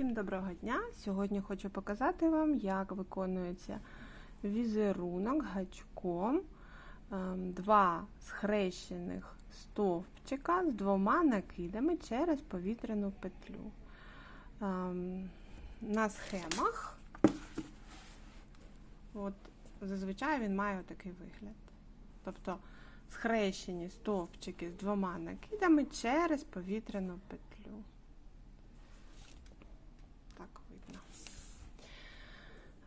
Всім доброго дня! Сьогодні хочу показати вам, як виконується візерунок гачком. Ем, Два схрещених стовпчика з двома накидами через повітряну петлю. Ем, На схемах, от, зазвичай він має такий вигляд. Тобто схрещені стовпчики з двома накидами через повітряну петлю. Так видно. А,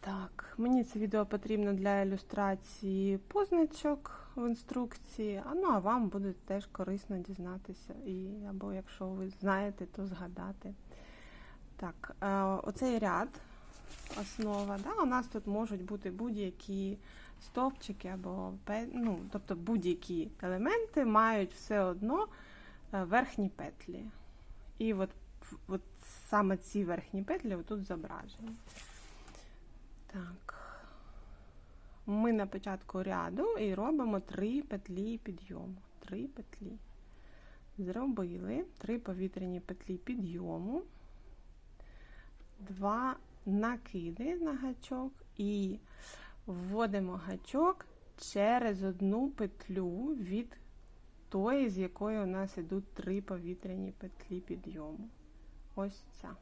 так, мені це відео потрібно для ілюстрації позначок в інструкції. А ну а вам буде теж корисно дізнатися. І, або якщо ви знаєте, то згадати. Так, е, оцей ряд, основа, да, у нас тут можуть бути будь-які стовпчики або ну, тобто будь-які елементи мають все одно е, верхні петлі. І от, от саме ці верхні петлі тут зображені. Так, ми на початку ряду і робимо три петлі підйому. Три петлі. Зробили три повітряні петлі підйому, два накиди на гачок і вводимо гачок через одну петлю від тої, з якої у нас йдуть три повітряні петлі підйому. Ось ця.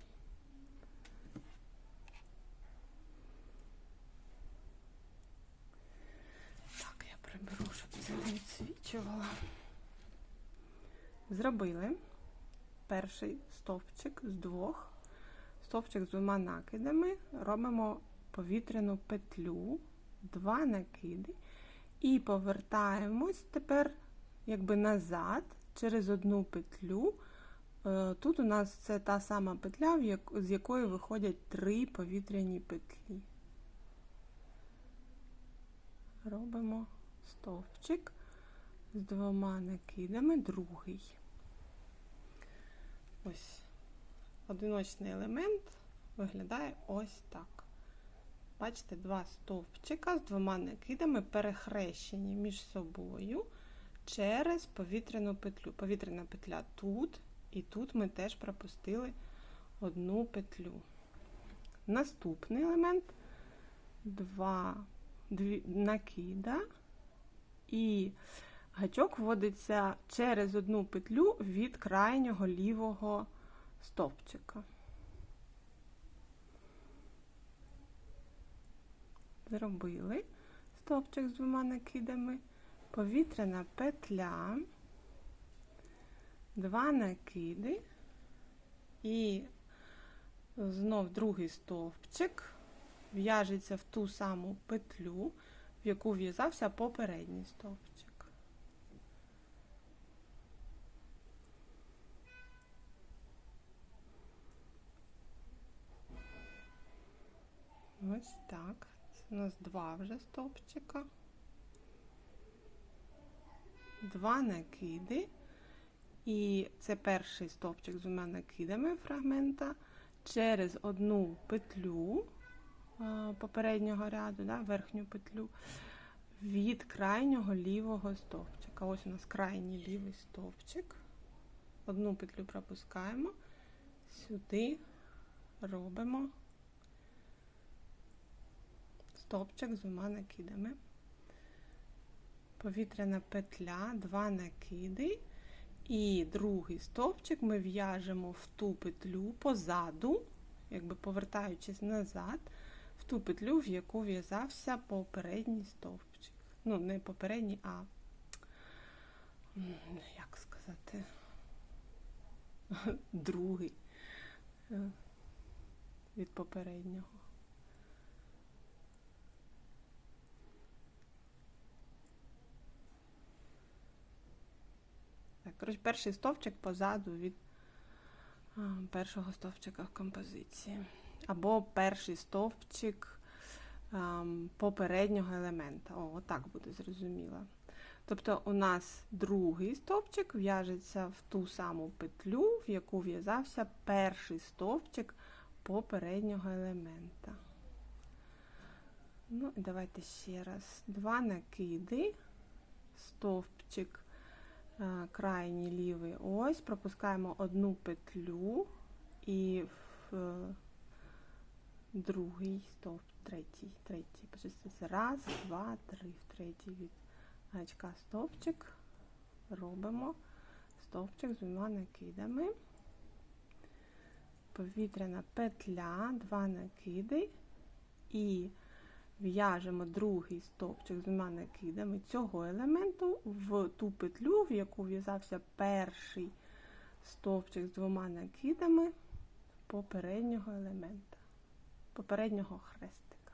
Так, я приберу, щоб це не відсвічувало. Зробили перший стовпчик з двох, стовпчик з двома накидами, робимо повітряну петлю, два накиди, і повертаємось тепер якби назад через одну петлю. Тут у нас це та сама петля, з якої виходять три повітряні петлі. Робимо стовпчик з двома накидами, другий. Ось одиночний елемент виглядає ось так. Бачите, два стовпчика з двома накидами перехрещені між собою через повітряну петлю. Повітряна петля тут. І тут ми теж пропустили одну петлю. Наступний елемент два дві, накида, і гачок вводиться через одну петлю від крайнього лівого стовпчика. Зробили стовпчик з двома накидами, повітряна петля два накиди і знов другий стовпчик в'яжеться в ту саму петлю, в яку в'язався попередній стовпчик. Ось так. Це у нас два вже стовпчика, два накиди. І це перший стовпчик з двома накидами фрагмента через одну петлю попереднього ряду, да, верхню петлю, від крайнього лівого стовпчика. Ось у нас крайній лівий стовпчик. Одну петлю пропускаємо, сюди робимо стовпчик з двома накидами. Повітряна петля, два накиди. І другий стовпчик ми в'яжемо в ту петлю позаду, якби повертаючись назад, в ту петлю, в яку в'язався попередній стовпчик. Ну, не попередній, а, як сказати, другий е, від попереднього. Коротше, перший стовпчик позаду від першого стовпчика в композиції. Або перший стовпчик попереднього елемента. О, отак буде зрозуміло. Тобто у нас другий стовпчик в'яжеться в ту саму петлю, в яку в'язався перший стовпчик попереднього елемента. Ну, давайте ще раз. Два накиди, стовпчик крайній лівий ось, пропускаємо одну петлю і е, другий стовп, третій, третій. Почиститься. Раз, два, три. В третій від гачка стовпчик. Робимо стовпчик з двома накидами. Повітряна петля, два накиди і в'яжемо другий стовпчик з двома накидами цього елементу в ту петлю, в яку в'язався перший стовпчик з двома накидами попереднього елемента, попереднього хрестика.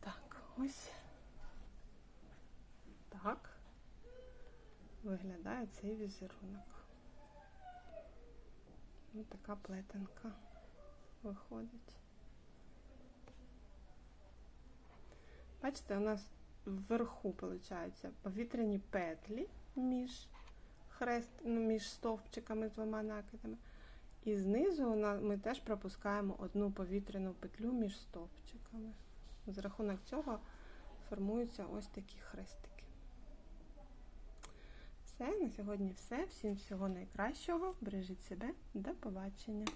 Так, ось так виглядає цей візерунок. Ось така плетенка виходить. Бачите, у нас вверху, виходить, повітряні петлі між хрест, ну, між стовпчиками двома накидами. І знизу ми теж пропускаємо одну повітряну петлю між стовпчиками. З рахунок цього формуються ось такі хрестики. Все, на сьогодні все. Всім всього найкращого. Бережіть себе. До побачення.